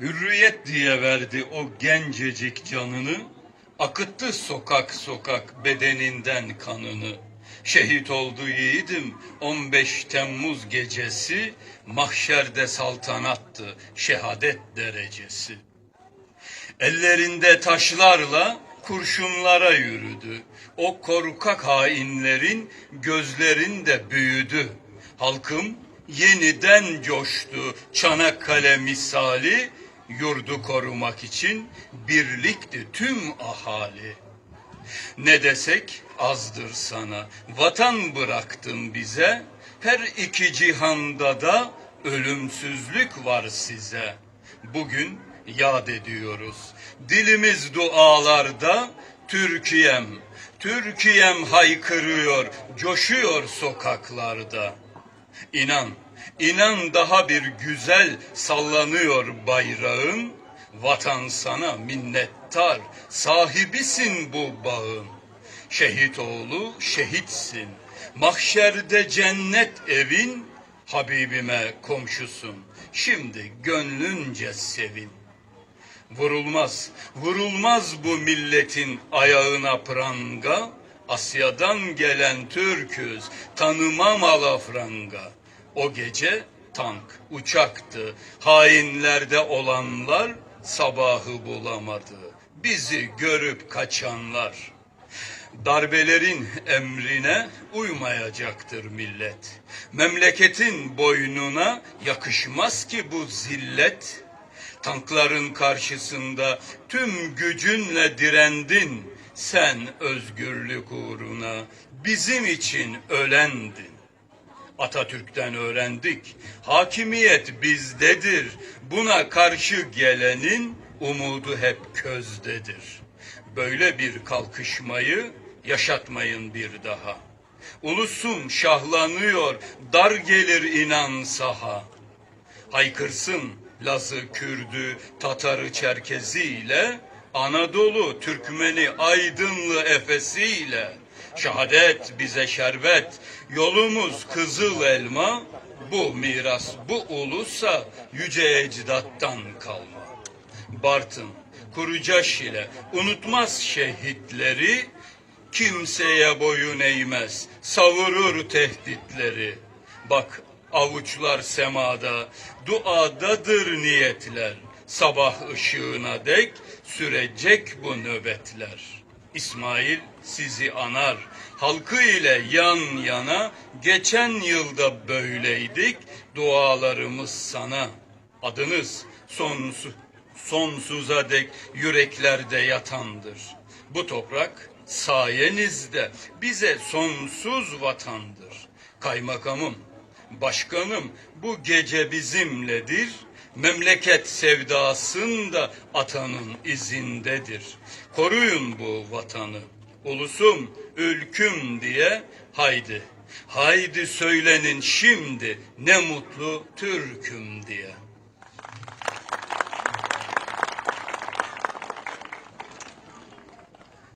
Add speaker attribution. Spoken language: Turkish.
Speaker 1: Hürriyet diye verdi o gencecik canını, akıttı sokak sokak bedeninden kanını. Şehit oldu yiğidim 15 Temmuz gecesi, mahşerde saltanattı şehadet derecesi. Ellerinde taşlarla kurşunlara yürüdü. O korkak hainlerin gözlerinde büyüdü. Halkım yeniden coştu Çanakkale misali. Yurdu korumak için birlikti tüm ahali. Ne desek azdır sana, vatan bıraktın bize. Her iki cihanda da ölümsüzlük var size. Bugün yad ediyoruz. Dilimiz dualarda Türkiye'm, Türkiye'm haykırıyor, coşuyor sokaklarda. İnan, inan daha bir güzel sallanıyor bayrağın. Vatan sana minnettar, sahibisin bu bağın. Şehit oğlu şehitsin, mahşerde cennet evin, Habibime komşusun, şimdi gönlünce sevin. Vurulmaz, vurulmaz bu milletin ayağına pranga. Asya'dan gelen Türküz, tanımam alafranga. O gece tank, uçaktı, hainlerde olanlar sabahı bulamadı. Bizi görüp kaçanlar. Darbelerin emrine uymayacaktır millet. Memleketin boynuna yakışmaz ki bu zillet. Tankların karşısında tüm gücünle direndin. Sen özgürlük uğruna bizim için ölendin. Atatürk'ten öğrendik. Hakimiyet bizdedir. Buna karşı gelenin umudu hep közdedir. Böyle bir kalkışmayı yaşatmayın bir daha. Ulusum şahlanıyor, dar gelir inan saha. Haykırsın Lazı, Kürdü, Tatarı, Çerkeziyle, Anadolu, Türkmeni, Aydınlı, Efesiyle. Şehadet bize şerbet, yolumuz kızıl elma, bu miras, bu ulusa yüce ecdattan kalma. Bartın, Kurucaş ile unutmaz şehitleri, kimseye boyun eğmez, savurur tehditleri. Bak avuçlar semada, duadadır niyetler. Sabah ışığına dek sürecek bu nöbetler. İsmail sizi anar, halkı ile yan yana, geçen yılda böyleydik, dualarımız sana. Adınız sonsuz, sonsuza dek yüreklerde yatandır. Bu toprak sayenizde bize sonsuz vatandır. Kaymakamım, başkanım bu gece bizimledir. Memleket sevdasında atanın izindedir. Koruyun bu vatanı. Ulusum, ülküm diye haydi. Haydi söylenin şimdi ne mutlu Türk'üm diye.